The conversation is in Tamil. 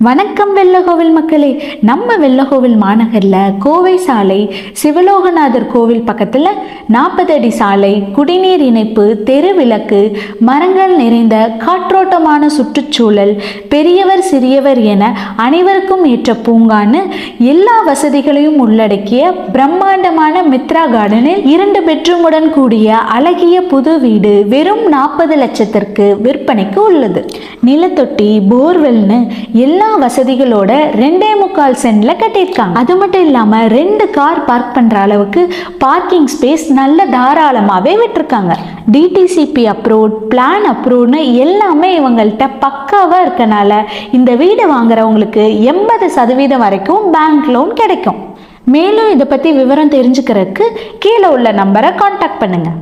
வணக்கம் வெள்ளகோவில் மக்களே. நம்ம வெள்ளகோவில் மாநகரில் கோவை சாலை சிவலோகநாதர் கோவில் பக்கத்தில் நாற்பது அடி சாலை குடிநீர் இணைப்பு தெருவிளக்கு மரங்கள் நிறைந்த காற்றோட்டமான சுற்றுச்சூழல் பெரியவர் சிறியவர் என அனைவருக்கும் ஏற்ற பூங்கான்னு எல்லா வசதிகளையும் உள்ளடக்கிய பிரம்மாண்டமான மித்ரா கார்டனில் இரண்டு பெட்ரூமுடன் கூடிய அழகிய புது வீடு வெறும் நாற்பது லட்சத்திற்கு விற்பனைக்கு உள்ளது. நிலத்தொட்டி போர்வெல்னு எல்லா வசதிகளோட ரெண்டே முக்கால் சென்ட்ல கட்டியிருக்காங்க. அது மட்டும் இல்லாம ரெண்டு கார் பார்க் பண்ற அளவுக்கு பார்க்கிங் ஸ்பேஸ் நல்ல தாராளமாவே விட்டுருக்காங்க. டிடிசிபி அப்ரூவ்ட் பிளான் அப்ரூவ்னு எல்லாமே இவங்கள்ட்ட பக்காவா இருக்கனால இந்த வீடு வாங்குறவங்களுக்கு எண்பது சதவீதம் வரைக்கும் பேங்க் லோன் கிடைக்கும். மேலும் இதை பற்றி விவரம் தெரிஞ்சுக்கிறதுக்கு கீழே உள்ள நம்பரை காண்டாக்ட் பண்ணுங்கள்